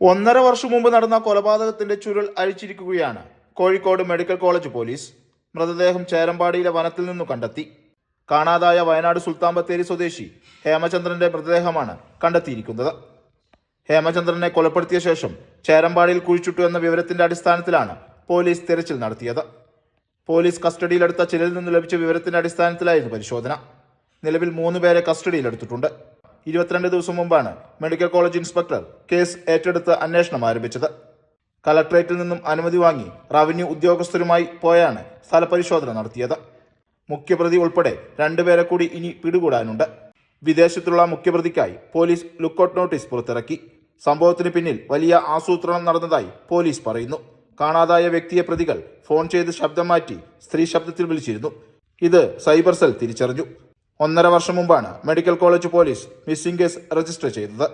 ഒന്നര വർഷം മുമ്പ് നടന്ന കൊലപാതകത്തിന്റെ ചുരുൾ അഴിച്ചിരിക്കുകയാണ് കോഴിക്കോട് മെഡിക്കൽ കോളേജ് പോലീസ്. മൃതദേഹം ചേരമ്പാടിയിലെ വനത്തിൽ നിന്നു കണ്ടെത്തി. കാണാതായ വയനാട് സുൽത്താൻ ബത്തേരി സ്വദേശി ഹേമചന്ദ്രന്റെ മൃതദേഹമാണ് കണ്ടെത്തിയിരിക്കുന്നത്. ഹേമചന്ദ്രനെ കൊലപ്പെടുത്തിയ ശേഷം ചേരമ്പാടിയിൽ കുഴിച്ചിട്ടു എന്ന വിവരത്തിന്റെ അടിസ്ഥാനത്തിലാണ് പോലീസ് തിരച്ചിൽ നടത്തിയത്. പോലീസ് കസ്റ്റഡിയിലെടുത്ത ചിലരിൽ നിന്ന് ലഭിച്ച വിവരത്തിന്റെ അടിസ്ഥാനത്തിലായിരുന്നു പരിശോധന. നിലവിൽ മൂന്ന് പേരെ കസ്റ്റഡിയിലെടുത്തിട്ടുണ്ട്. ഇരുപത്തിരണ്ട് ദിവസം മുമ്പാണ് മെഡിക്കൽ കോളേജ് ഇൻസ്പെക്ടർ കേസ് ഏറ്റെടുത്ത് അന്വേഷണം ആരംഭിച്ചത്. കലക്ട്രേറ്റിൽ നിന്നും അനുമതി വാങ്ങി റവന്യൂ ഉദ്യോഗസ്ഥരുമായി പോയാണ് സ്ഥലപരിശോധന നടത്തിയത്. മുഖ്യപ്രതി ഉൾപ്പെടെ രണ്ടുപേരെ കൂടി ഇനി പിടികൂടാനുണ്ട്. വിദേശത്തുള്ള മുഖ്യപ്രതിക്കായി പോലീസ് ലുക്കൌട്ട് നോട്ടീസ് പുറത്തിറക്കി. സംഭവത്തിന് പിന്നിൽ വലിയ ആസൂത്രണം നടന്നതായി പോലീസ് പറയുന്നു. കാണാതായ വ്യക്തിയെ പ്രതികൾ ഫോൺ ചെയ്ത് ശബ്ദം മാറ്റി സ്ത്രീ ശബ്ദത്തിൽ വിളിച്ചിരുന്നു. ഇത് സൈബർ സെൽ തിരിച്ചറിഞ്ഞു. ഒന്നര വർഷം മുമ്പാണ് medical college police missing case register ചെയ്തത്